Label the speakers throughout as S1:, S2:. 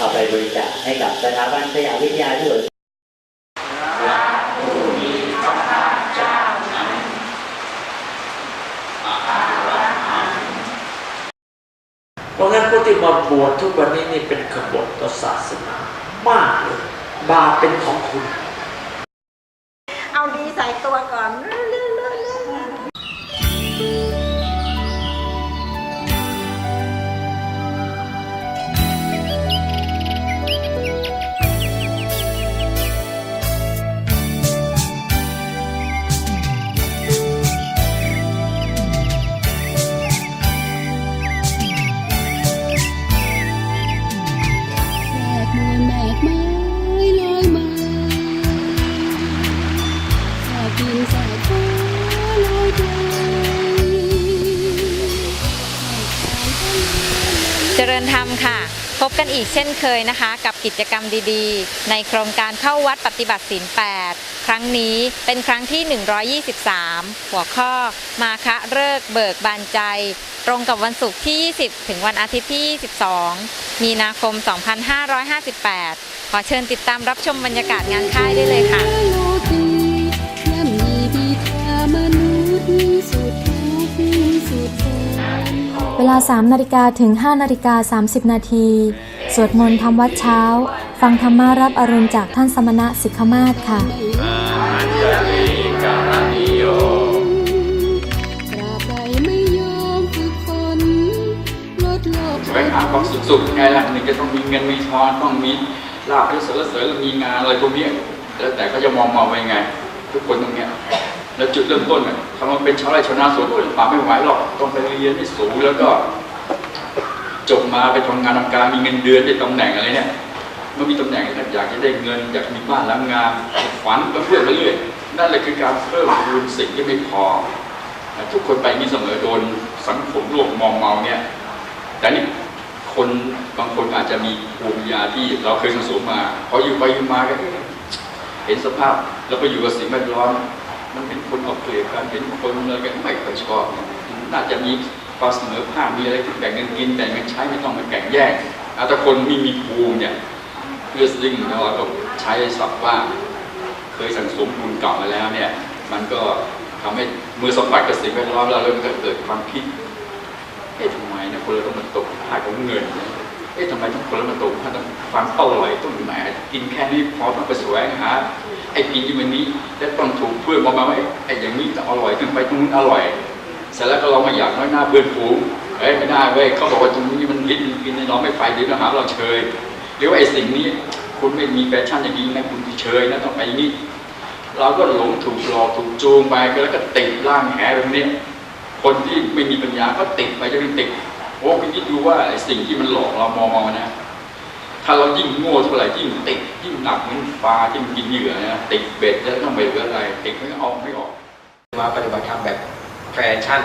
S1: เอาไปบริจาคให้กับสถาบันขยะวิทยาที่หัว
S2: เพราะงั้นผู้ที่มาบวชทุกวันนี้นี่เป็นขบฏต่อศาสนามากเลยบาปเป็นของคุณ
S3: เอาดีใส่ตัวก่อน
S4: กันอี
S5: กเช่นเคยนะคะ กับกิจกรรมดีๆ ในโครงการเข้าวัดปฏิบัติศีล8ครั้งนี้เป็นครั้งที่ 123 หัวข้อมาคะเริกเบิกบานใจ ตรงกับวันศุกร์ที่ 20 ถึงวันอาทิตย์ที่ 22 มีนาคม 2558 ขอเชิญติดตามรับชมบรรยากาศงานค่ายได้เลยค่ะ
S4: โลกีย่ำยีบิดามนุษย์สุดทุกข์สุดโศก
S6: เวลา 3 นาฬิกาถึง 5 นาฬิกา 30 นาที สวดมนต์ทำวัดเช้า ฟังธรรมารับอรุณจากท่านสมณะสิกขมาศค่ะ
S4: ใดไม่ยอมฝึกฝนลดโลก
S7: แสวงหาความสุขสุขไงล่ะหนึ่งจะต้องมีเงินมีทองต้องมีลาภยศสรรเสริญมีงานอะไรพวกนี้แล้วแต่เขาจะมองมองไปยังไง ทุกคนตรงเนี้ยแล้วจุดเริ่มต้นน่ะคำว่าเป็นชาวไร่ชาวนาสวนป่าไม่ไหวหรอกต้องไปเรียนให้สูงแล้วก็ จบมาไปทำงานทำการมีเงินเดือนได้ตำแหน่งอะไรเนี่ยเมื่อมีตำแหน่งอยากจะได้เงินอยากมีบ้านหลังงามฝันก็เพื่อไปเรื่อยๆนั่นแหละคือการเพิ่มพูนสิ่งที่ไม่พอ ทุกคนไปนี่เสมอโดนสังคมโลกมองเมาเนี่ยแต่นี่คนบางคนอาจจะมีภูมิปัญญาที่เราเคยสังสมมาพออยู่ไปอยู่มาก็เอ๊ะเห็นสภาพแล้วไปอยู่กับสิ่งแวดล้อมมันเห็นคนเอาเปรียบกันเห็นคนอะไรกันไม่ค่อยชอบน่าจะมี ความเสมอภาคมีอะไรที่แบ่งกันกินแบ่งกันใช้ไม่ต้องมาแข่งแย่งเอาแต่คนไม่มีภูมิเนี่ยเพื่อสิ่งเราก็ใช้ศัพท์ว่า เคยสั่งสมบุญเก่ามาแล้วเนี่ย มันก็ทำให้มือสัมผัสกับสิ่งแวดล้อมแล้วแล้วมันก็เกิดความคิดเอ๊ะทำไมเนี่ยคนเราต้องมาตกท่าของเงินเอ๊ะทำไมต้องคนเรามาตกท่าต้องความอร่อยต้องไหนกินแค่นี้พอต้องไปแสวงหาไอ้กินที่มันนี้และต้องถูกเพื่อนบอกมาว่าไอ้อย่างนี้ต้องอร่อยขึ้นไปตรงนู้นอร่อย เสร็จแล้วก็เรามาอยากน้อยหน้าเพื่อนฝูงเอ้ยไม่ได้เว้ยเขาบอกว่าตรงนี้มันฮิตมันกินเราไม่ไปเดี๋ยวเราหาเราเชยหรือว่าไอ้สิ่งนี้คุณไม่มีแฟชั่นอย่างนี้นะคุณเชยนะต้องไปงนี้เราก็หลงถูกหลอกถูกจูงไปแล้วก็ติดร่างแหแบบนี้คนที่ไม่มีปัญญาก็ติดไปจนติดโอ้คุณคิดดูว่าไอ้สิ่งที่มันหลอกเรามองมานะถ้าเรายิ่งโง่เท่าไหร่ยิ่งติดยิ่งหนักเหมือนปลาที่มันกินเหยื่อนะติดเบ็ดแล้วต้องไปเหลืออะไรติดไม่ออกไม่ออก
S8: มาปฏิบัติธรรมแบบ ชั่น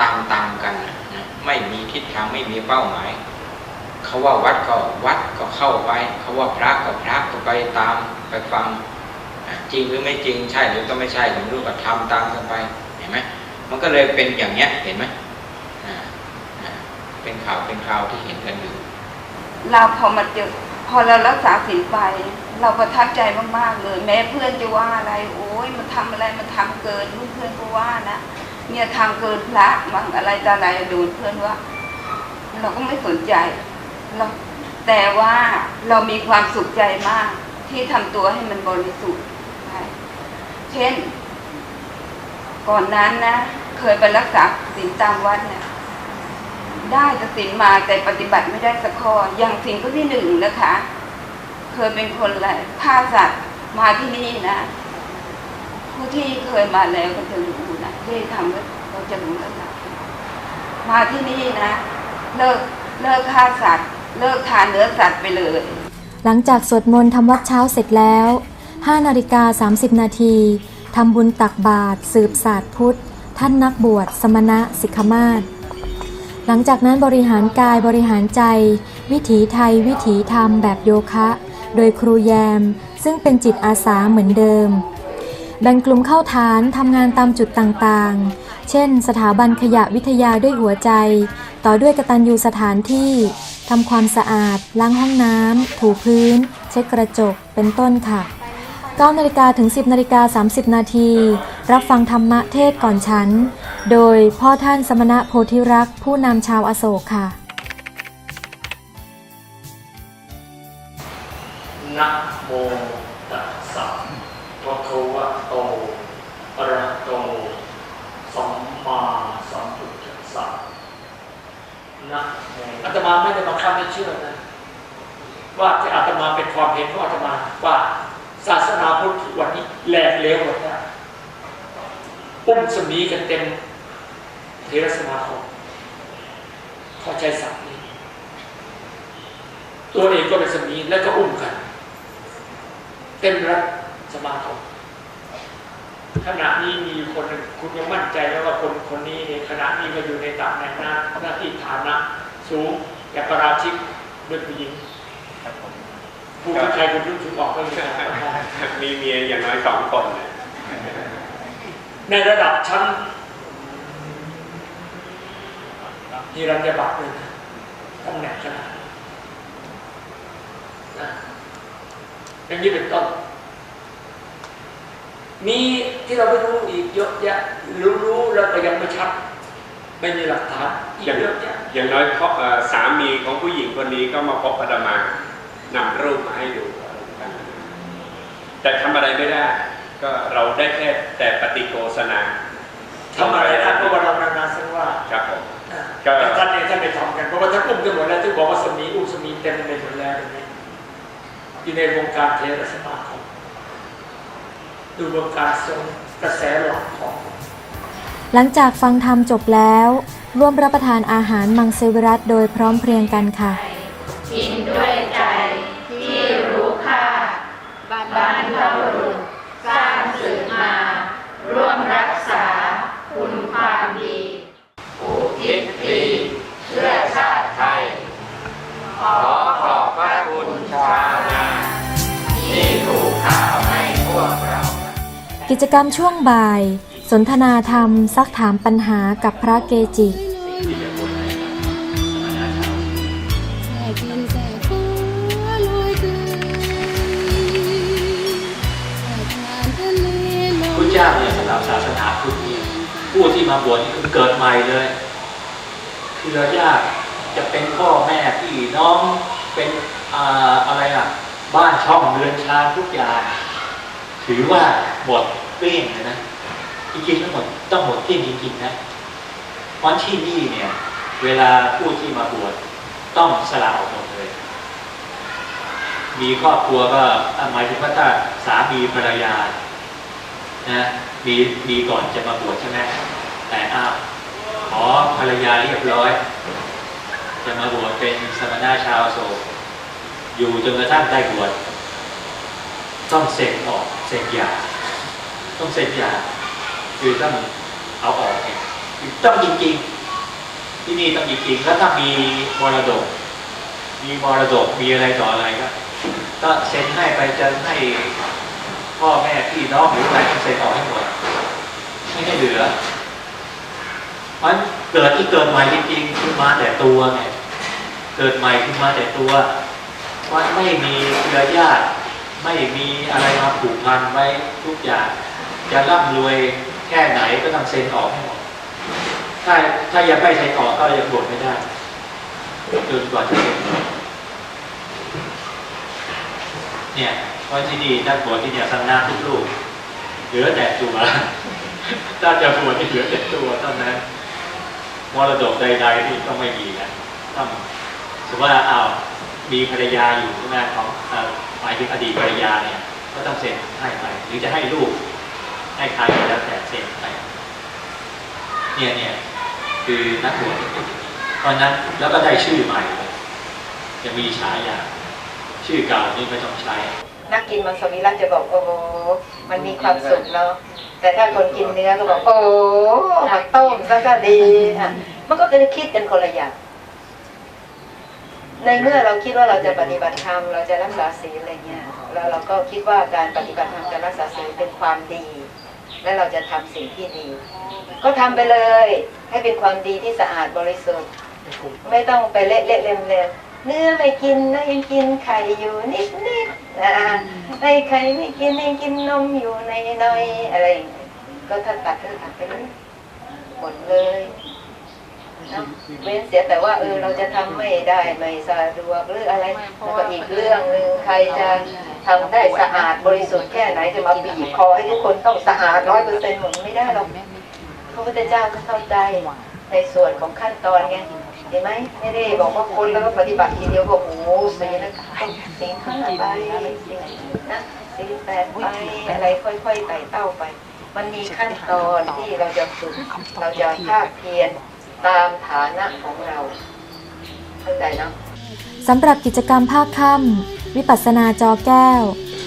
S8: ตามตามกันนะไม่มีทิศทางไม่มีเป้าหมาย เขาว่าวัดก็วัดก็เข้าไป เขาว่าพระก็พระก็ไปตามไปฟังจริงหรือไม่จริงใช่หรือก็ไม่ใช่หรือไม่รู้ก็ทำตามกันไปเห็นไหมมันก็เลยเป็นอย่างเนี้ยเห็นไหมเป็นข่าวเป็นข่าวที่เห็นกันอยู่
S9: เราพอมาเจอพอเรารักษาศีลไป เราประทับใจมากๆเลย แม้เพื่อนจะว่าอะไร โอ้ยมันทำอะไรมันทำเกินลูกเพื่อนก็ว่านะเนี่ยทำเกินพระบางอะไรต่ออะไรโดนเพื่อนว่า เราก็ไม่สนใจเราแต่ว่าเรามีความสุขใจมาก ที่ทำตัวให้มันบริสุทธิ์เช่น ก่อนนั้นนะเคยไปรักษาศีลตามวัดเนี่ยได้แต่ศีลมาแต่ปฏิบัติไม่ได้สักข้ออย่างสิ่งข้อที่หนึ่งนะคะ เคยเป็นคนอะไรฆ่าสัตว์มาที่นี่นะ ผู้ที่เคยมาแล้วก็จะรู้นะที่ทำแล้วเราจะรู้แล้วนะมาที่นี่นะ เลิกเลิกฆ่าสัตว์ เลิกทานเนื้อสัตว์ไปเลย
S6: หลังจากสวดมนต์ทำวัดเช้าเสร็จแล้ว5นาฬิกา30 นาทีทำบุญตักบาตรสืบศาสตร์พุทธ ท่านนักบวช สมณะสิกขมาศหลังจากนั้นบริหารกายบริหารใจ วิถีไทย วิถีธรรมแบบโยคะ โดยครูแยม ซึ่งเป็นจิตอาสาเหมือนเดิม แบ่งกลุ่มเข้าฐานทำงานตามจุดต่างๆ เช่น สถาบันขยะวิทยาด้วยหัวใจ ต่อด้วยกตัญญูสถานที่ทำความสะอาด ล้างห้องน้ำถูพื้น เช็ดกระจกเป็นต้นค่ะ9นาฬิกาถึง 10นาฬิกา30 นาที รับฟังธรรมะเทศก่อนฉัน โดยพ่อท่านสมณะโพธิรักษ์ผู้นำชาวอโศกค่ะ
S2: นะโมตัสสะภะคะวะโตอะระหะโตสัมมาสัมพุทธัสสะนะโมอาตมาไม่ได้บังคับให้เชื่อนะ ว่าที่อาตมาเป็นความเห็นของอาตมาว่าศาสนาพุทธวันนี้แหลกเลวหมดแล้วปุ้มสมีกันเต็มเทรสมาคมเข้าใจศัพท์นี้ ตัวเองก็เป็นสมีแล้วก็อุ้มกัน เต็มรัฐสมาคมขณะนี้มีคนหนึ่งคุณยังมั่นใจแล้วว่าคนคนนี้เนี่ยขณะนี้ก็อยู่ในตำแหน่งหน้าหน้าที่ฐานะสูงแก่ประราชิกด้วยผู้หญิงผู้ชายคุณยุ่งถึงบอกก็เลย
S10: มีเมียอย่างน้อยสองคนเนี่ย
S2: ในระดับชั้นฮิรัญญบัตรเลยนะตำแหน่งขนาดนั้นนะ อย่างนี้เป็นต้น มีที่เราไม่รู้อีกเยอะแยะรู้รู้แล้วก็ยังไม่ชัด ไม่มีหลักฐานอีกเยอะแยะ
S10: อย่างน้อยพ่อเอ่อสามีของผู้หญิงคนนี้ก็มาพบอาตมานำรูปมาให้ดูอะไรต่างๆแต่ทำอะไรไม่ได้ ก็เราได้แค่แต่ปฏิโกษณา
S2: ทำอะไรได้เพราะว่าเรานานๆสักว่า
S10: ครับผม
S2: อ่า
S10: ก็
S2: แต่ท่านเองท่านไม่ทำกันเพราะว่าท่านอุ้มกันหมดแล้วที่บอกว่าสมีอุ้มสมีเต็มไปหมดแล้วอย่างนี้ อยู่ในวงการเทรสมาคมดูวงการทรงกระแสหลอกของ
S6: หลังจากฟังธรรมจบแล้ว ร่วมรับประทานอาหารมังสวิรัตโดยพร้อมเพรียงกันค่ะ
S9: กินด้วยใจ กิ
S6: จกรรมช่วงบ่าย สนทนาธรรม ซักถามปัญหากับพระเกจิ
S4: แค่ดินแต่ฟ้าลอยเกยแค่ผ่านทะเลล
S2: พุทธเจ้าเนี่ยสำหรับศาสนาพุทธนี่ผู้ที่มาบวชนี่คือเกิดใหม่เลยคือเราญาติจะเป็นพ่อแม่พี่น้องเป็นอ่าอะไรอะ บ้านช่องเรือนชานทุกอย่าง ถือว่าหมด เกลี้ยงเลยนะจริงๆทั้งหมดต้องหมดเกลี้ยงจริงๆนะเพราะที่นี่เนี่ย เวลาผู้ที่มาบวชต้องสละออกหมดเลย มีครอบครัวก็หมายถึงว่าถ้าสามีภรรยานะมีมีก่อนจะมาบวชใช่ไหมแต่อ้าวขอภรรยาเรียบร้อย จะมาบวชเป็นสมณะชาวโศกอยู่จนกระทั่งได้บวชต้องเซ็นออกเซ็นหย่า ต้องเซ็นหย่าคือต้องเอาออกเองคือต้องจริงๆ ที่นี่ต้องจริงๆ แล้วถ้ามีมรดก มีมรดกมีอะไรต่ออะไรก็ก็เซ็นให้ไปจะให้พ่อแม่พี่น้องหรืออะไรต้องเซ็นออกให้หมดไม่ให้เหลือมันเกิดที่เกิดใหม่จริงๆคือมาแต่ตัวไงเกิดใหม่คือมาแต่ตัวมันไม่มีเครือญาติ ไม่มีอะไรมาผูกพันไว้ทุกอย่าง จะร่ำรวยแค่ไหนก็ต้องเซ็นออกให้หมดถ้าถ้ายังไม่เซ็นออกก็ยังบวชไม่ได้จนกว่าจะเซ็นเนี่ยเพราะที่นี่นักบวชที่เนี่ยสังนาทุกลูกเหลือแต่ตัวถ้าจะบวชที่เหลือแต่ตัวเท่านั้นมรดกใดๆนี่ก็ไม่มีนะต้องสมมติว่าเอามีภรรยาอยู่ใช่ไหมของหมายถึงอดีตภรรยาเนี่ยก็ต้องเซ็นให้ไปหรือจะให้ลูก ให้ใครก็แล้วแต่เซ็นไปเนี่ยเนี่ยคือนักบวชที่เป็นอย่างนี้เพราะนั้นแล้วก็ได้ชื่อใหม่จะมีฉายาชื่อเก่านี่ไม่ต้องใช้
S11: นักกินมังสวิรัตจะบอกโอ้มันมีความสุขเนาะแต่ถ้าคนกินเนื้อก็บอกโอ้มาต้มซะก็ดีอะมันก็คือคิดกันคนละอย่างในเมื่อเราคิดว่าเราจะปฏิบัติธรรมเราจะรักษาศีลอะไรเงี้ยแล้วเราก็คิดว่าการปฏิบัติธรรมการรักษาศีลเป็นความดี แล้วเราจะทำสิ่งที่ดี ก็ทำไปเลย ให้เป็นความดีที่สะอาดบริสุทธิ์ ไม่ต้องไปเละเละเลมเลมเนื้อไม่กินนะยังกินไข่อยู่นิดนิดนะไอ้ไข่ไม่กินยังกินนมอยู่ในน้อยอะไร ก็ถ้าตัดก็ตัดไปเลยหมดเลย เว้นเสียแต่ว่าเออเราจะทำไม่ได้ไม่สะดวกหรืออะไรแล้วก็อีกเรื่องหนึ่งใครจะทำได้สะอาดบริสุทธิ์แค่ไหนจะมาบีบคอให้ทุกคนต้องสะอาดร้อยเปอร์เซ็นต์หมดไม่ได้หรอกพระพุทธเจ้าท่านเข้าใจในส่วนของขั้นตอนไงเห็นไหมไม่ได้บอกว่าคนแล้วก็ปฏิบัติทีเดียวบอกโอ้โหสีนะสีห้าไปสีนะสีแปดไปอะไรค่อยๆไต่เต้าไป มันมีขั้นตอนที่เราจะฝึกเราจะภาคเพียร ตามฐานะของเรา เข้าใจเนาะ
S6: สำหรับกิจกรรมภาคค่ำวิปัสสนาจอแก้ว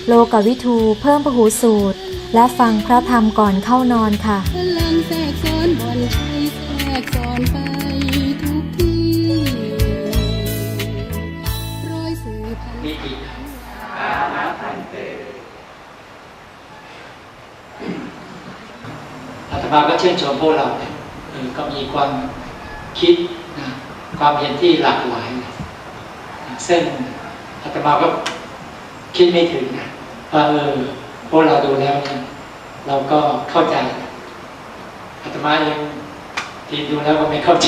S6: โลกวิทูเพิ่มพหูสูตร และฟังพระธรรมก่อนเข้านอนค่ะ
S4: พลังแทรกซ้อนบอนชัยแทรกซ้อนไปทุกที่ร้อยสื่อพัน
S2: มีกี่อาตมาก็ชื่นชมพวกเราเนี่ยเออก็มีความ คิดนะความเห็นที่หลากหลายนะซึ่งอาตมาก็คิดไม่ถึงนะว่าเออพวกเราดูแล้วเนี่ยเราก็เข้าใจอาตมาเองที่ดูแล้วก็ไม่เข้าใจ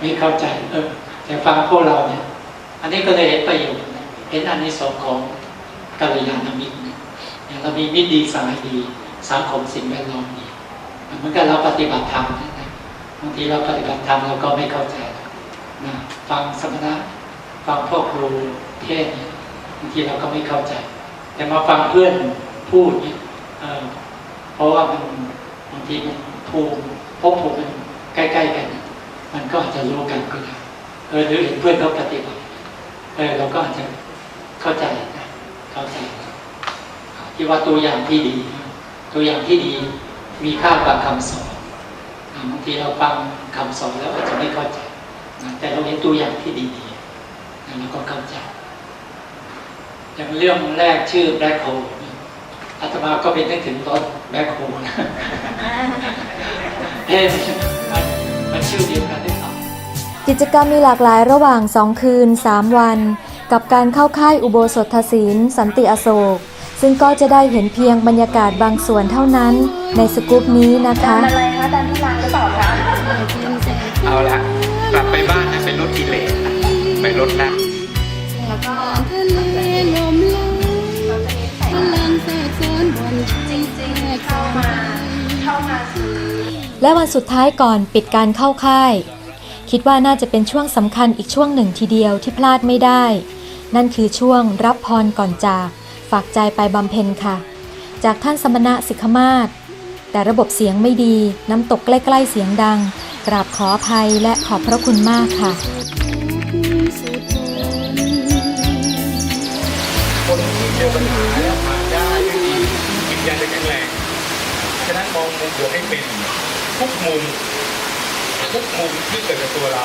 S2: ไม่เข้าใจเออแต่ฟังพวกเราเนี่ย อันนี้ก็เลยเห็นประโยชน์เห็นอันนี้สงส์ของกัลยาณมิตรนะอย่างเรามีมิตรดีสายดีสังคมสิ่งแวดล้อมดีเหมือนกับเราปฏิบัติธรรมนะ บางทีเราปฏิบัติธรรมเราก็ไม่เข้าใจนะฟังสมณะฟังพ่อครูเทศน์เนี่ยบางทีเราก็ไม่เข้าใจ แต่มาฟังเพื่อนพูดเนี่ยเเพราะว่ามันบางทีมันภูมิพบภูมิมันใกล้ๆกัน มันก็อาจจะรู้กันก็ได้เออหรือเห็นเพื่อนเขาปฏิบัติเออเราก็อาจจะเข้าใจนะเข้าใจที่ว่าตัวอย่างที่ดี ตัวอย่างที่ดีมีค่ากว่าคำสอน บางทีเราฟังคำสอนแล้วอาจจะไม่เข้าใจนะแต่เราเห็นตัวอย่างที่ดีๆนะเราก็เข้าใจอย่างเรื่องแรกชื่อแบล็คโฮลอาตมาก็เป็นนึกถึงรถแบล็คโฮลนะเอ๊ะมันมันชื่อเดียวกันหรือเปล่า
S6: กิจกรรมมีหลากหลายระหว่าง 2 คืน 3 วัน กับการเข้าค่ายอุโบสถศีลสันติอโศก ซึ่งก็จะได้เห็นเพียงบรรยากาศบางส่วนเท่านั้นในสกู๊ปนี้นะคะ
S3: อะไรคะดันทุลังหรือเปล่าคะ
S8: เอาละกลับไปบ้านนะไปลดกิเลสไปลดละ
S3: แล้วก็
S4: ทะเลลมไหลพลังแทรกซ้อนบอนชัยแทรกซ้อนไป
S3: เข้ามาซื้อ
S6: และวันสุดท้ายก่อนปิดการเข้าค่าย คิดว่าน่าจะเป็นช่วงสำคัญอีกช่วงหนึ่งทีเดียวที่พลาดไม่ได้ นั่นคือช่วงรับพรก่อนจาก ฝากใจไปบำเพ็ญค่ะ จากท่านสมณะสิกขมาศแต่ระบบเสียงไม่ดีน้ำตกใกล้ๆเสียงดัง กราบขออภัยและขอบพระคุณมากค่ะ
S12: คนที่เจอปัญหาแล้วผ่านได้ด้วยดีจิตใจจะแข็งแรงฉะนั้นมองมุมบวกให้เป็นทุกมุมทุกมุมที่เกิดกับตัวเรา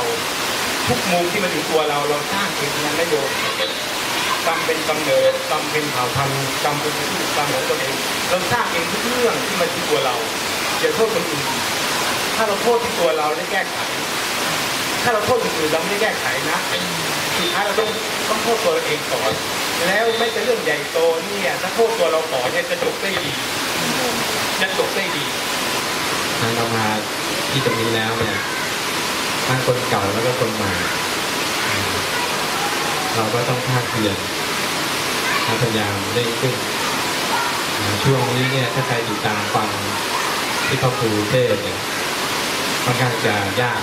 S12: ทุกมุมที่มาถึงตัวเราเราสร้างเองนั้นได้โย กรรมเป็นกำเนิดกรรมเป็นเผ่าพันธุ์กรรมเป็นผู้กรรมของตัวเองเราสร้างเองทุกเรื่องที่มาที่ตัวเราอย่าโทษคนอื่นถ้าเราโทษที่ตัวเราได้แก้ไข ถ้าเราโทษคนอื่นเราไม่ได้แก้ไขนะสุดท้ายเราต้องต้องโทษตัวเราเองก่อนแล้วไม่ใช่เรื่องใหญ่โตเนี่ยถ้าโทษตัวเราก่อนเนี่ยจะจบได้ดีจะจบได้ดี
S13: ทางเรามาที่ตรงนี้แล้วเนี่ยทั้งคนเก่าแล้วก็คนใหม่เราก็ต้องภาคเพียร พยายามเร่งขึ้น ช่วงนี้เนี่ยถ้าใครติดตามฟังที่พ่อครูเทศเนี่ยค่อนข้างจะยาก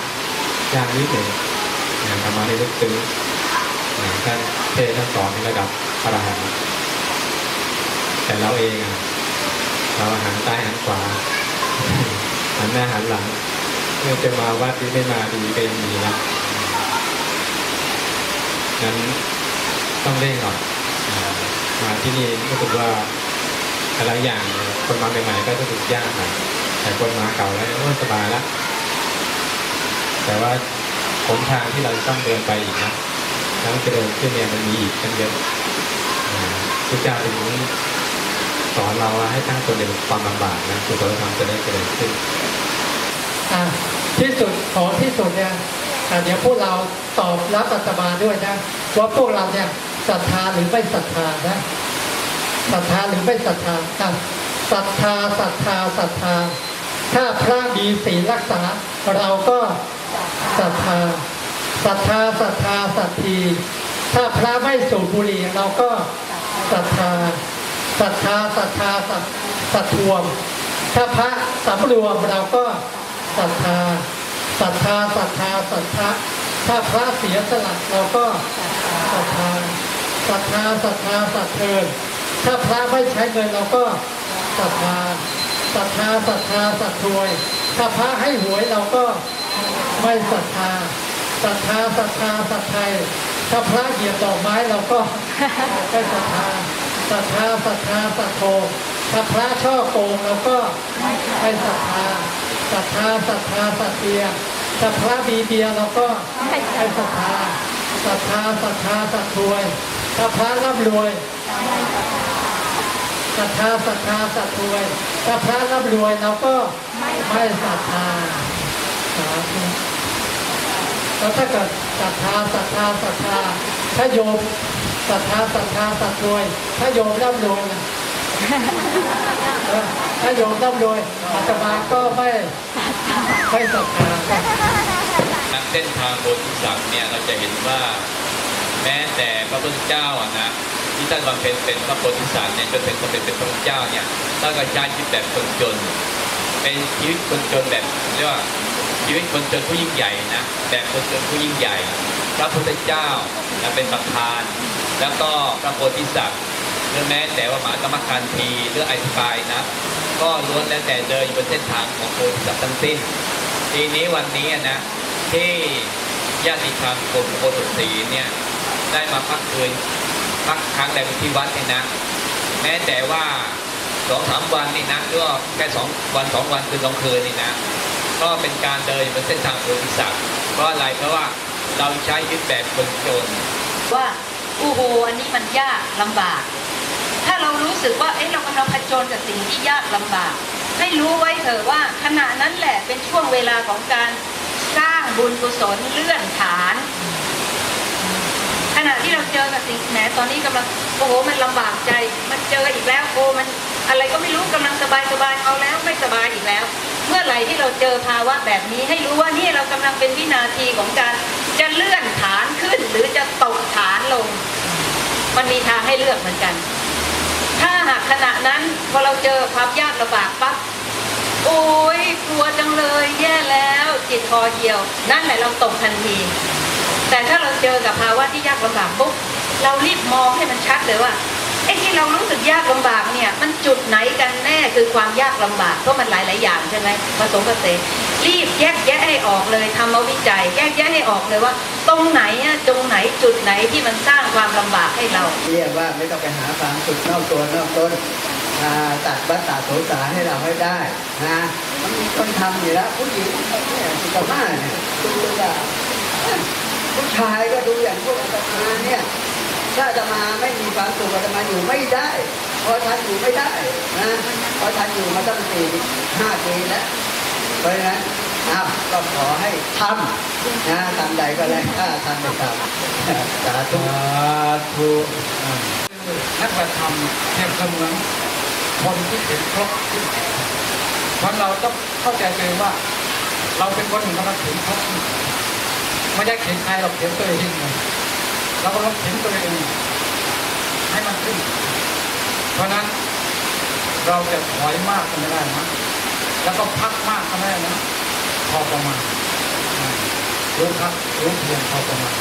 S13: ยากนิดหนึ่งอย่างทำมาในลึกซึ้งอ่าท่านเทศท่านสอนในระดับพระอรหันต์แต่เราเองอะเราหันซ้ายหันขวาหันหน้าหันหลังเมื่อจะมาวัดที่ไม่มาดีก็ยังมีนะงั้นต้องเร่งหน่อยอ่า มาที่นี่รู้สึกว่าหลายอย่างคนมาใหม่ๆก็จะถูกยากหน่อยแต่คนมาเก่าแล้วโอ้ยสบายละแต่ว่าหนทางที่เราต้องเดินไปอีกนะทั้งจะเดินขึ้นเนี่ยมันมีอีกตั้งเยอะอ่าพระเจ้าถึงสอนเราให้ตั้งตนในความลำบากนะกุศลธรรมจะได้เจริญขึ้น
S2: ที่สุดของที่สุดเนี่ย
S14: เดี๋ยวพวกเราตอบรับอาตมาด้วยนะว่าพวกเราเนี่ย ศรัทธาหรือไม่ศรัทธานะศรัทธาหรือไม่ศรัทธาอะศรัทธาศรัทธาศรัทธา ถ้าพระมีศีลรักษา เราก็ศรัทธาศรัทธาศรัทธาศรัทธีถ้าพระไม่สูบบุหรี่เราก็ศรัทธาศรัทธาศรัทธาศรัทศรัทธวม ถ้าพระสำรวมเราก็ศรัทธาศรัทธาศรัทธาศรัทธาถ้าพระเสียสละเราก็ศรัทธา ศรัทธาศรัทธาศรัทเทินถ้าพระไม่ใช้เงินเราก็ศรัทธาศรัทธาศรัทธาศรัทถวย ถ้าพระให้หวยเราก็ไม่ศรัทธาศรัทธาศรัทธาศรัทไทยถ้าพระเหยียบดอกไม้เราก็ไม่ศรัทธาศรัทธาศรัทธาศรัทโทถ้าพระช่อโกงเราก็ไม่ศรัทธาศรัทธาศรัทธาศรัทเบียถ้าพระมีเบียร์เราก็ไม่ศรัทธาศรัทธาศรัทธาศรัทถวย ถ้าพระร่ำรวยศรัทธาศรัทธาศรัทถวยถ้าพระร่ำรวยเราก็ไม่ศรัทธาสาธุแล้วถ้าเกิดศรัทธาศรัทธาศรัทธาถ้าโยมศรัทธาศรัทธาศรัทถวยถ้าโยมร่ำรวยนะถ้าโยมร่ำรวยอาตมาก็ไม่ไม่ศรัทธา
S15: ทางเส้นทางโพธิสัตว์เนี่ยเราจะเห็นว่า แม้แต่พระพุทธเจ้าอะนะที่ท่านบำเพ็ญเป็นพระโพธิสัตว์เนี่ยจนเป็นสมเด็จเป็นพระพุทธเจ้าเนี่ยท่านก็ใช้ชีวิตแบบคนจน เป็นชีวิตคนจนแบบเรียกว่าชีวิตคนจนผู้ยิ่งใหญ่นะแบบคนจนผู้ยิ่งใหญ่ พระพุทธเจ้านะเป็นประธาน แล้วก็พระโพธิสัตว์หรือแม้แต่ว่าหมากรรมการทีหรือไอธิบายนะ ก็ล้วนแล้วแต่เดินอยู่บนเส้นทางของโพธิสัตว์ทั้งสิ้นทีนี้วันนี้นะที่ญาติธรรมกรมโพธิศรีเนี่ย ได้มาพักคืนพักค้างแรมที่วัดเนี่ยนะ แม้แต่ว่าสองสามวันนี่นะก็แค่สองวันสองวันคืนสองคืนนี่นะ ก็เป็นการเดินบนเส้นทางโพธิสัตว์เพราะอะไรเพราะว่าเราใช้ยึดแบบคนจน
S16: ว่าโอ้โหอันนี้มันยากลำบาก ถ้าเรารู้สึกว่าเอ๊ะเรากำลังผจญกับสิ่งที่ยากลำบาก ให้รู้ไว้เถอะว่าขณะนั้นแหละเป็นช่วงเวลาของการสร้างบุญกุศลเลื่อนฐาน ณะที่เราเจอกับสิ่งแหมตอนนี้กำลังโอ้โหมันลำบากใจ มันเจออีกแล้วโอ้มันอะไรก็ไม่รู้กำลังสบายสบายเอาแล้วไม่สบายอีกแล้ว เมื่อไหร่ที่เราเจอภาวะแบบนี้ให้รู้ว่านี่เรากำลังเป็นวินาทีของการจะเลื่อนฐานขึ้นหรือจะตกฐานลง มันมีทางให้เลือกเหมือนกัน ถ้าหากขณะนั้นพอเราเจอความยากลำบากปั๊บโอ้ยกลัวจังเลยแย่แล้ว จิตคอเหี่ยว นั่นแหละเราตกทันที แต่ถ้าเราเจอกับภาวะที่ยากลำบากปุ๊บเรารีบมองให้มันชัดเลยว่าไอ้ที่เรารู้สึกยากลำบากเนี่ย มันจุดไหนกันแน่คือความยากลำบากเพราะมันหลายๆอย่างใช่ไหมผสมผสานรีบแยกแยะให้ออกเลยทำเอาวิจัย แยกแยะให้ออกเลยว่า ตรงไหนอะตรงไหนจุดไหนที่มันสร้างความลำบากให้เรา
S1: เรียกว่าไม่ต้องไปหาความสุขนอกตัวนอกต้นตัดวัฏฏะโสสารให้เราให้ได้นะมันมีคนทำอยู่แล้วผู้หญิงเนี่ยสุขภาพเนี่ยดูว่า ผู้ชายก็ดูอย่างพวกอาตมาเนี่ย ถ้าอาตมาไม่มีความสุขอาตมาอยู่ไม่ได้ เพราะท่านอยู่ไม่ได้นะเพราะท่านอยู่มาตั้งสี่ห้าปีแล้วเพราะฉะนั้นอ้าวก็ขอให้ทำนะทำใดก็แล้วถ้าทำไม่ทำสาธุ
S14: ธุนักปฏิธรรมเทียบเสมือนคนที่เห็นครบเพราะเราต้องเข้าใจตัวเองว่า เราเป็นคนหนึ่งกำลังเห็นครบไไม่ได้เห็นใครเราเห็นตัวเองเลยเราก็ต้องเห็นตัวเองให้มันขึ้น เพราะนั้นเราจะถอยมากก็ไม่ได้นะแล้วก็พักมากก็ไม่ได้นะพอประมาณรู้พักรู้เพียงพอประมาณ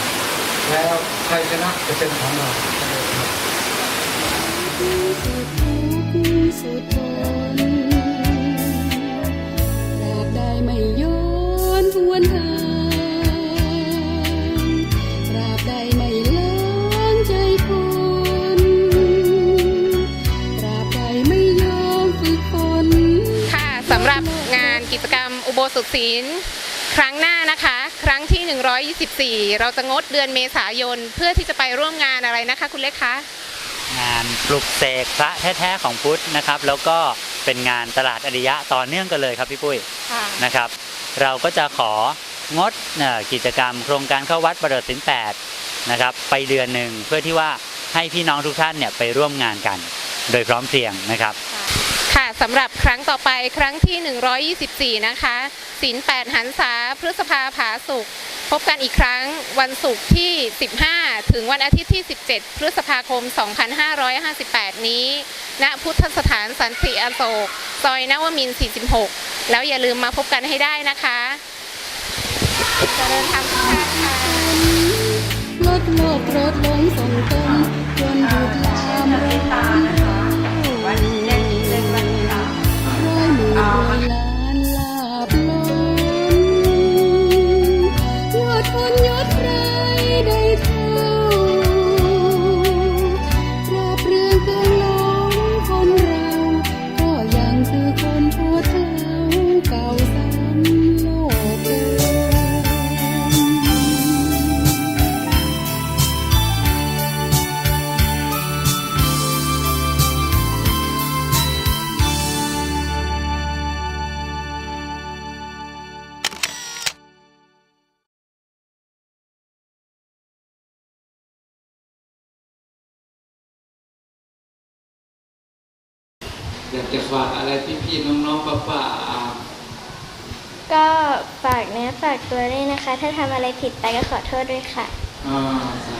S14: แล้วใครชนะจะเป็นของเรา
S4: สุดทนตราบใดไม่ย้อนหวนทาง จก
S5: รรมอุโบสถศีลครั้งหน้านะคะ ครั้งที่ 124 เราจะงดเดือนเมษายนเพื่อที่จะไปร่วมงานอะไรนะคะ คุณเล็กคะ
S17: งานปลุกเสกพระแท้ๆของพุทธนะครับ แล้วก็เป็นงานตลาดอริยะต่อเนื่องกันเลยครับพี่ปุ้ย
S5: ค่ะ
S17: นะครับ เราก็จะของดเอ่อกิจกรรม โครงการเข้าวัดประเดิดสินแปดนะครับไปเดือนหนึ่งเพื่อที่ว่าให้พี่น้องทุกท่านเนี่ยไปร่วมงานกัน โดยพร้อมเพรียงนะครับ
S18: ค่ะสำหรับครั้งต่อไปครั้งที่ 124 นะคะศีล8หันษาพฤษภาผาสุกพบกันอีกครั้งวันศุกร์ที่ 15 ถึงวันอาทิตย์ที่ 17 พฤษภาคม 2558 นี้ ณพุทธสถานสันติอโศก ซอยนวมิน 46 แล้วอย่าลืมมาพบกันให้ได้นะคะเจริญธรรมทุกท่านค่ะ
S4: ลดโลกลดลงส่
S19: ถ้าทำอะไรผิดไปก็ขอโทษด้วยค่ะ
S20: อ่าสา